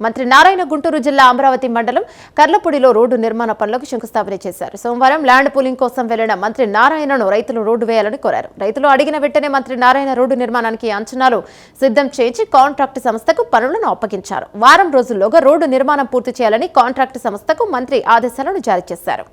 మంత్రి నారాయణ గుంటూరు జిల్లా అమరావతి మండలం కర్లపూడిలో రోడ్డు నిర్మాణ పనులకు శంకుస్థాపన చేశారు. సోమవారం ల్యాండ్ పూలింగ్ కోసం వెళ్ళిన మంత్రి నారాయణను రైతులు రోడ్డు వేయాలని కోరారు. రైతులు అడిగిన వెంటనే మంత్రి నారాయణ రోడ్డు నిర్మాణానికి అంచనాలు సిద్ధం చేయించి కాంట్రాక్ట్ సంస్థకు పనులను అప్పగించారు. వారం రోజుల్లోగా రోడ్డు నిర్మాణం పూర్తి చేయాలని కాంట్రాక్ట్ సంస్థకు మంత్రి ఆదేశాలను జారీ చేశారు.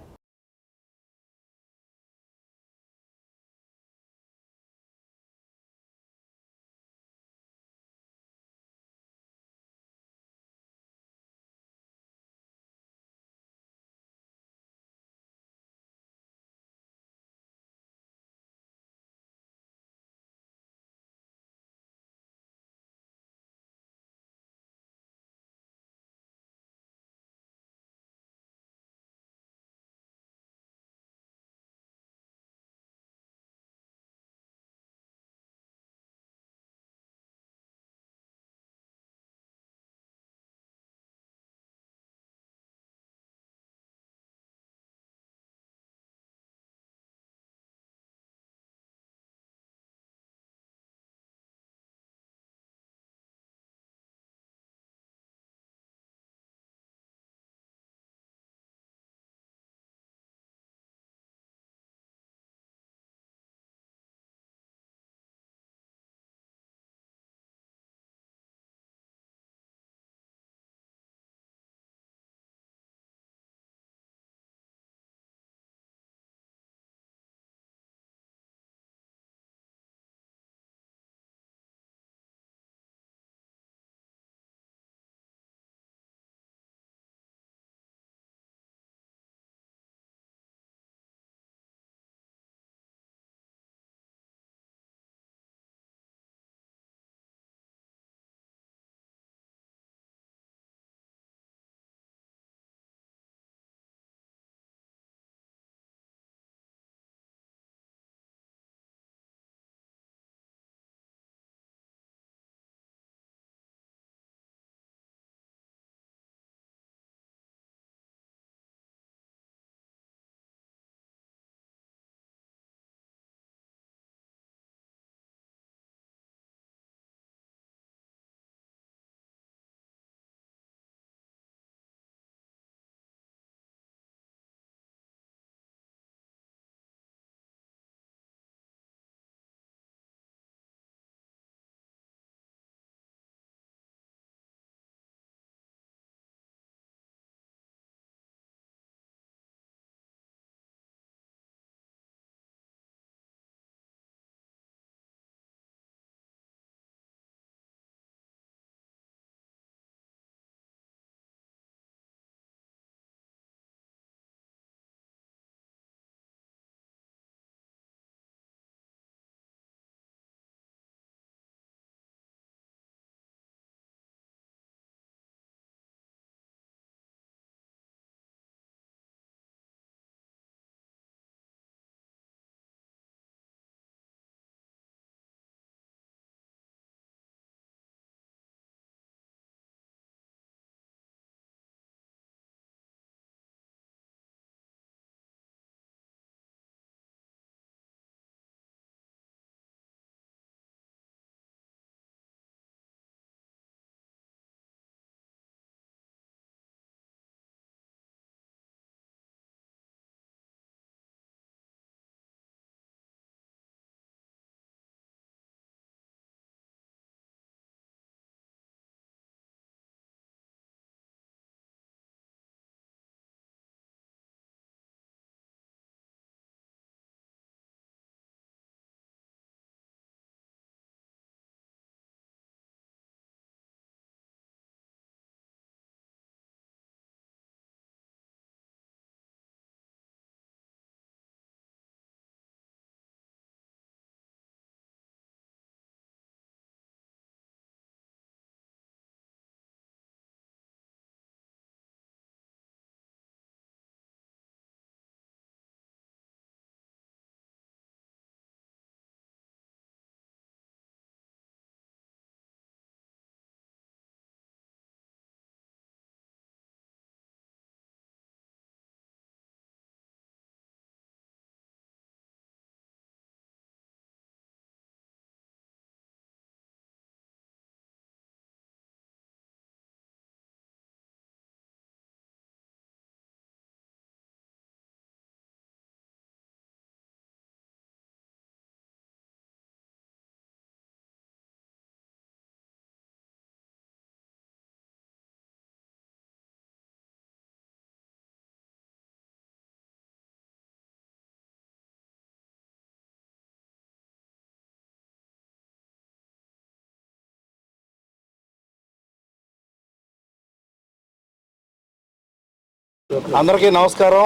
అందరికీ నమస్కారం.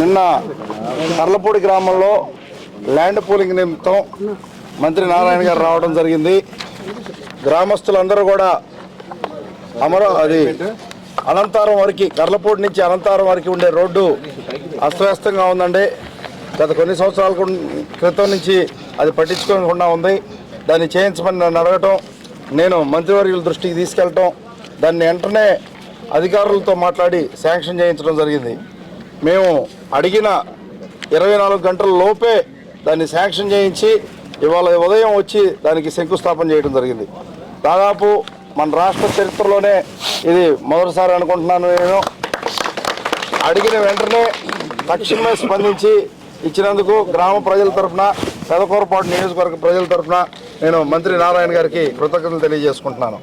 నిన్న కర్లపూడి గ్రామంలో ల్యాండ్ పూలింగ్ నిమిత్తం మంత్రి నారాయణ గారు రావడం జరిగింది. గ్రామస్తులందరూ కూడా అమర అది అనంతారం వరకు కర్లపూడి నుంచి అనంతారం వరకు ఉండే రోడ్డు అస్తవ్యస్తంగా ఉందండి. గత కొన్ని సంవత్సరాల క్రితం నుంచి అది పట్టించుకోకుండా ఉంది. దాన్ని చేయించమని నన్ను అడగటం నేను మంత్రివర్యుల దృష్టికి తీసుకెళ్ళటం దాన్ని వెంటనే అధికారులతో మాట్లాడి శాంక్షన్ చేయించడం జరిగింది. మేము అడిగిన ఇరవై నాలుగు గంటల లోపే దాన్ని శాంక్షన్ చేయించి ఇవాళ ఉదయం వచ్చి దానికి శంకుస్థాపన చేయడం జరిగింది. దాదాపు మన రాష్ట్ర చరిత్రలోనే ఇది మొదటిసారి అనుకుంటున్నాను నేను. అడిగిన వెంటనే తక్షణమే స్పందించి ఇచ్చినందుకు గ్రామ ప్రజల తరఫున పెదకూరపాటు నియోజకవర్గ ప్రజల తరఫున నేను మంత్రి నారాయణ గారికి కృతజ్ఞతలు తెలియజేసుకుంటున్నాను.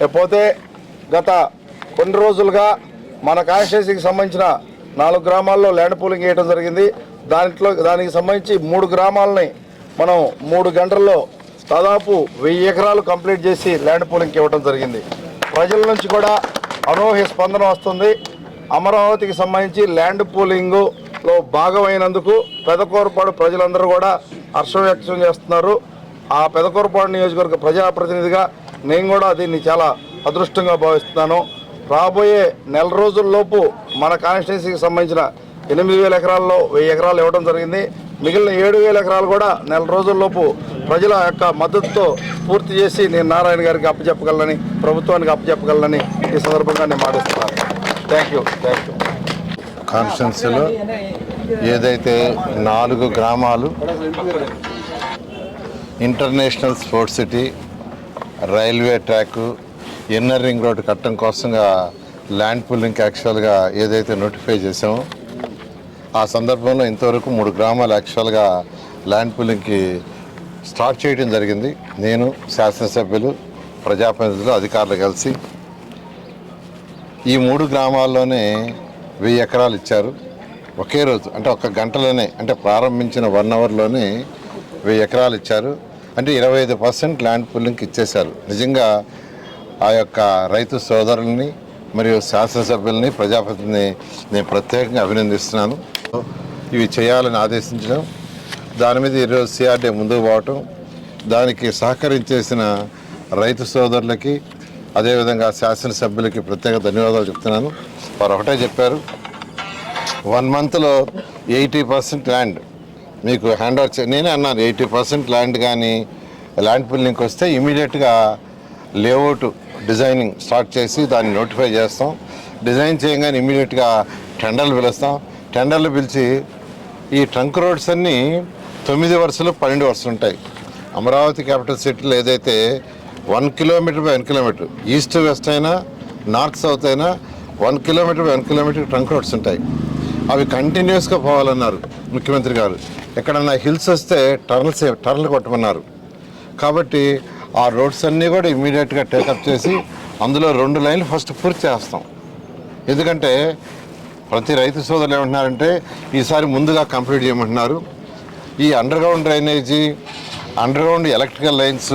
లేకపోతే గత కొన్ని రోజులుగా మన కాన్స్టిట్యూన్సీకి సంబంధించిన నాలుగు గ్రామాల్లో ల్యాండ్ పూలింగ్ వేయడం జరిగింది. దాంట్లో దానికి సంబంధించి మూడు గ్రామాలని మనం మూడు గంటల్లో దాదాపు వెయ్యి ఎకరాలు కంప్లీట్ చేసి ల్యాండ్ పూలింగ్కి ఇవ్వడం జరిగింది. ప్రజల నుంచి కూడా అనూహ్య స్పందన వస్తుంది. అమరావతికి సంబంధించి ల్యాండ్ పూలింగులో భాగమైనందుకు పెదకూరపాడు ప్రజలందరూ కూడా హర్షం వ్యక్తం చేస్తున్నారు. ఆ పెదకూరపాడు నియోజకవర్గ ప్రజాప్రతినిధిగా నేను కూడా దీన్ని చాలా అదృష్టంగా భావిస్తున్నాను. రాబోయే నెల రోజుల్లోపు మన కాన్స్టిట్యున్సీకి సంబంధించిన ఎనిమిది వేల ఎకరాల్లో వెయ్యి ఎకరాలు ఇవ్వడం జరిగింది. మిగిలిన ఏడు వేల ఎకరాలు కూడా నెల రోజుల్లోపు ప్రజల యొక్క మద్దతుతో పూర్తి చేసి నేను నారాయణ గారికి అప్పచెప్పగలనని ప్రభుత్వానికి అప్పచెప్పగలనని ఈ సందర్భంగా నేను మాటిస్తున్నాను. థ్యాంక్ యూ థ్యాంక్ యూ కాన్స్టిట్యున్సీలో ఏదైతే నాలుగు గ్రామాలు international sports city railway track inner ring road కట్టడం కోసంగా ల్యాండ్ పుల్లింగ్ యాక్చువల్గా ఏదైతే నోటిఫై చేసామో ఆ సందర్భంలో ఇంతవరకు మూడు గ్రామాలు యాక్చువల్గా ల్యాండ్ పుల్లింగ్కి స్టార్ట్ చేయడం జరిగింది. నేను శాసనసభ్యులు ప్రజాప్రతినిధులు అధికారులు కలిసి ఈ మూడు గ్రామాల్లోనే వెయ్యి ఎకరాలు ఇచ్చారు. ఒకే రోజు అంటే ఒక గంటలోనే అంటే ప్రారంభించిన వన్ అవర్లోనే వెయ్యి ఎకరాలు ఇచ్చారు. అంటే ఇరవై ఐదు పర్సెంట్ ల్యాండ్ పుల్లింగ్కి ఇచ్చేశారు. నిజంగా ఆ యొక్క రైతు సోదరుల్ని మరియు శాసనసభ్యుల్ని ప్రజాప్రతినిధిని నేను ప్రత్యేకంగా అభినందిస్తున్నాను. ఇవి చేయాలని ఆదేశించడం దాని మీద ఈరోజు సిఆర్డీ ముందుకు పోవటం దానికి సహకరించేసిన రైతు సోదరులకి అదేవిధంగా శాసనసభ్యులకి ప్రత్యేక ధన్యవాదాలు చెప్తున్నాను. వారు ఒకటే చెప్పారు వన్ మంత్లో ఎయిటీ పర్సెంట్ ల్యాండ్ మీకు హ్యాండ్ ఓవర్ నేనే అన్నాను ఎయిటీ పర్సెంట్ ల్యాండ్ కానీ ల్యాండ్ బిల్డింగ్కి వస్తే ఇమీడియట్గా లేఅవుట్ డిజైనింగ్ స్టార్ట్ చేసి దాన్ని నోటిఫై చేస్తాం. డిజైన్ చేయగానే ఇమీడియట్గా టెండర్లు పిలుస్తాం. టెండర్లు పిలిచి ఈ ట్రంక్ రోడ్స్ అన్నీ తొమ్మిది వరుసలు పన్నెండు వరుసలు ఉంటాయి. అమరావతి క్యాపిటల్ సిటీలో ఏదైతే one kilometre by one kilometre east west అయినా నార్త్ సౌత్ అయినా one kilometre by one kilometre trunk roads ఉంటాయి. అవి కంటిన్యూస్గా పోవాలన్నారు ముఖ్యమంత్రి గారు. ఎక్కడన్నా హిల్స్ వస్తే టర్న్స్ టర్న్లు కొట్టమన్నారు. కాబట్టి ఆ రోడ్స్ అన్నీ కూడా ఇమీడియట్గా టేకప్ చేసి అందులో రెండు లైన్లు ఫస్ట్ పూర్తి చేస్తాం. ఎందుకంటే ప్రతి రైతు సోదరులు ఏమంటున్నారంటే ఈసారి ముందుగా కంప్లీట్ చేయమంటున్నారు. ఈ underground drainage underground electrical lines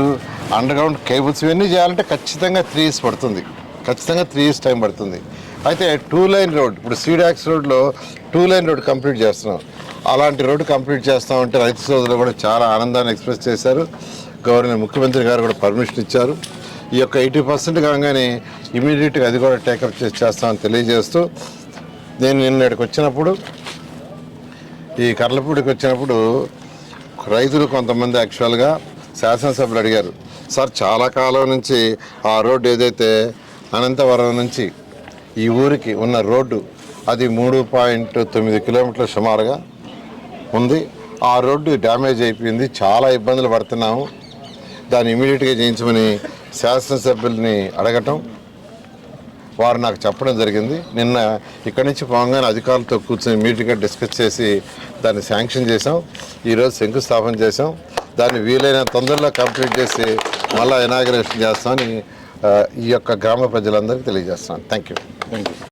underground cables ఇవన్నీ చేయాలంటే ఖచ్చితంగా త్రీ ఇయర్స్ పడుతుంది. ఖచ్చితంగా త్రీ ఇయర్స్ టైం పడుతుంది. అయితే టూ లైన్ రోడ్ ఇప్పుడు సీడాక్స్ రోడ్లో టూ లైన్ రోడ్ కంప్లీట్ చేస్తున్నాం. అలాంటి రోడ్డు కంప్లీట్ చేస్తామంటే రైతు సోదరులు కూడా చాలా ఆనందాన్ని ఎక్స్ప్రెస్ చేశారు. గవర్నర్ ముఖ్యమంత్రి గారు కూడా పర్మిషన్ ఇచ్చారు. ఈ యొక్క ఎయిటీ పర్సెంట్ కాగానే ఇమీడియట్గా అది కూడా టేకప్ చేసి చేస్తామని తెలియజేస్తూ నేను నిన్న ఇక్కడికి వచ్చినప్పుడు ఈ కర్లపూడికి వచ్చినప్పుడు రైతులు కొంతమంది యాక్చువల్గా శాసనసభ్యులు అడిగారు సార్ చాలా కాలం నుంచి ఆ రోడ్డు ఏదైతే అనంతవరం నుంచి ఈ ఊరికి ఉన్న రోడ్డు అది మూడు పాయింట్ తొమ్మిది కిలోమీటర్ల సుమారుగా ఉంది. ఆ రోడ్డు డ్యామేజ్ అయిపోయింది చాలా ఇబ్బందులు పడుతున్నాము. దాన్ని ఇమీడియట్గా చేయించమని శాసనసభ్యుల్ని అడగటం వారు నాకు చెప్పడం జరిగింది. నిన్న ఇక్కడి నుంచి పోగానే అధికారులతో కూర్చొని మీటింగ్గా డిస్కస్ చేసి దాన్ని శాంక్షన్ చేసాం ఈరోజు శంకుస్థాపన చేసాం దాన్ని వీలైన తొందరలో కంప్లీట్ చేసి మళ్ళీ ఇనాగ్రేషన్ చేస్తామని ఈ యొక్క గ్రామ ప్రజలందరికీ తెలియజేస్తున్నాను. Thank you thank you